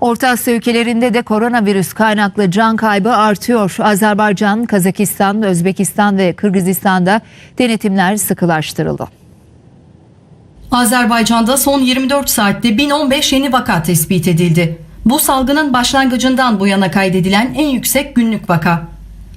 Orta Asya ülkelerinde de koronavirüs kaynaklı can kaybı artıyor. Azerbaycan, Kazakistan, Özbekistan ve Kırgızistan'da denetimler sıkılaştırıldı. Azerbaycan'da son 24 saatte 1015 yeni vaka tespit edildi. Bu salgının başlangıcından bu yana kaydedilen en yüksek günlük vaka.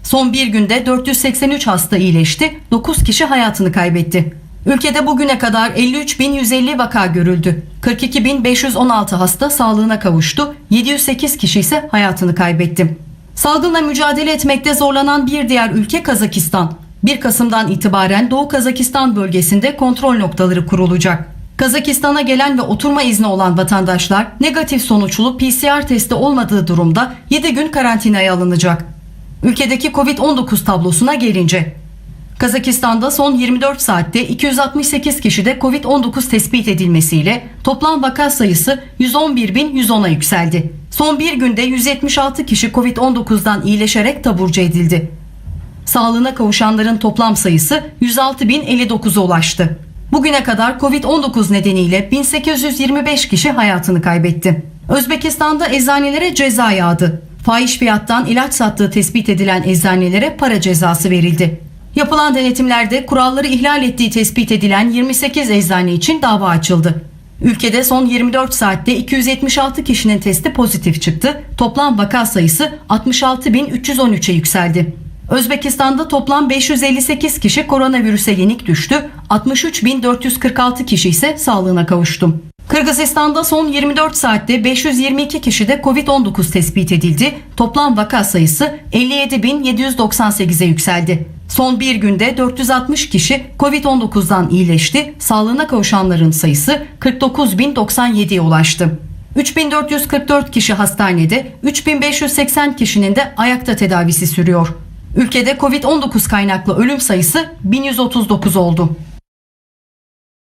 Son bir günde 483 hasta iyileşti, 9 kişi hayatını kaybetti. Ülkede bugüne kadar 53.150 vaka görüldü. 42.516 hasta sağlığına kavuştu, 708 kişi ise hayatını kaybetti. Salgınla mücadele etmekte zorlanan bir diğer ülke Kazakistan. 1 Kasım'dan itibaren Doğu Kazakistan bölgesinde kontrol noktaları kurulacak. Kazakistan'a gelen ve oturma izni olan vatandaşlar negatif sonuçlu PCR testi olmadığı durumda 7 gün karantinaya alınacak. Ülkedeki Covid-19 tablosuna gelince Kazakistan'da son 24 saatte 268 kişide Covid-19 tespit edilmesiyle toplam vaka sayısı 111.110'a yükseldi. Son bir günde 176 kişi Covid-19'dan iyileşerek taburcu edildi. Sağlığına kavuşanların toplam sayısı 106.059'a ulaştı. Bugüne kadar Covid-19 nedeniyle 1825 kişi hayatını kaybetti. Özbekistan'da eczanelere ceza yağdı. Fahiş fiyattan ilaç sattığı tespit edilen eczanelere para cezası verildi. Yapılan denetimlerde kuralları ihlal ettiği tespit edilen 28 eczane için dava açıldı. Ülkede son 24 saatte 276 kişinin testi pozitif çıktı. Toplam vaka sayısı 66.313'e yükseldi. Özbekistan'da toplam 558 kişi koronavirüse yenik düştü. 63.446 kişi ise sağlığına kavuştu. Kırgızistan'da son 24 saatte 522 kişide Covid-19 tespit edildi. Toplam vaka sayısı 57.798'e yükseldi. Son bir günde 460 kişi Covid-19'dan iyileşti. Sağlığına kavuşanların sayısı 49.097'ye ulaştı. 3444 kişi hastanede, 3580 kişinin de ayakta tedavisi sürüyor. Ülkede Covid-19 kaynaklı ölüm sayısı 1139 oldu.